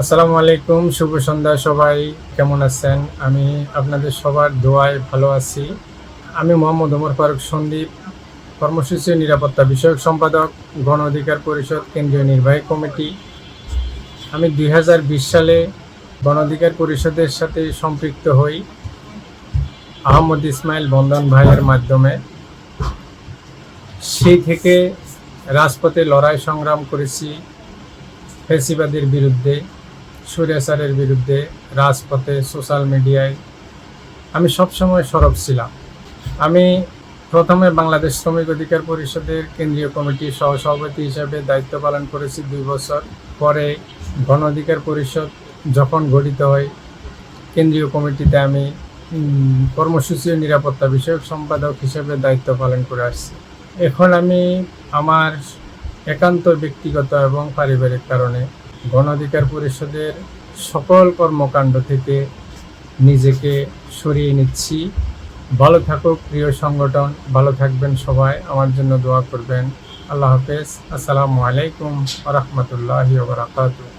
আসসালামু আলাইকুম, শুভ সন্ধ্যা সবাই। কেমন আছেন? আমি আপনাদের সবার দোয়ায় ভালো আছি। আমি মোহাম্মদ ওমর ফারুক সন্দীপ, কর্মসূচি নিরাপত্তা বিষয়ক সম্পাদক, গণ অধিকার পরিষদ, কেন্দ্রীয় নির্বাহী কমিটি। আমি দুই হাজার বিশ সালে গণ অধিকার পরিষদের সাথে সম্পৃক্ত হই। আহমদ ইসমাইল বন্দন ভাইয়ের মাধ্যমে। সেই থেকে রাজপথে লড়াই সংগ্রাম করেছি ফেসিবাদের বিরুদ্ধে। সুরেসারের বিরুদ্ধে রাজপথে সোশ্যাল মিডিয়ায় আমি সবসময় সরব ছিলাম। আমি প্রথমে বাংলাদেশ শ্রমিক অধিকার পরিষদের কেন্দ্রীয় কমিটির সহসভাপতি হিসাবে দায়িত্ব পালন করেছি দুই বছর। পরে গণ অধিকার পরিষদ যখন গঠিত হয়, কেন্দ্রীয় কমিটিতে আমি কর্মসূচি ও নিরাপত্তা বিষয়ক সম্পাদক হিসেবে দায়িত্ব পালন করে আসছি। এখন আমি আমার একান্ত ব্যক্তিগত এবং পারিবারিক কারণে গণ অধিকার পরিষদের সকল কর্মকাণ্ড থেকে নিজেকে সরিয়ে নিচ্ছি। ভালো থাকুক, প্রিয় সংগঠন। ভালো থাকবেন সবাই। আমার জন্য দোয়া করবেন। আল্লাহ হাফেজ। আসসালামু আলাইকুম রহমতুল্লাহ বারাকাতুহ।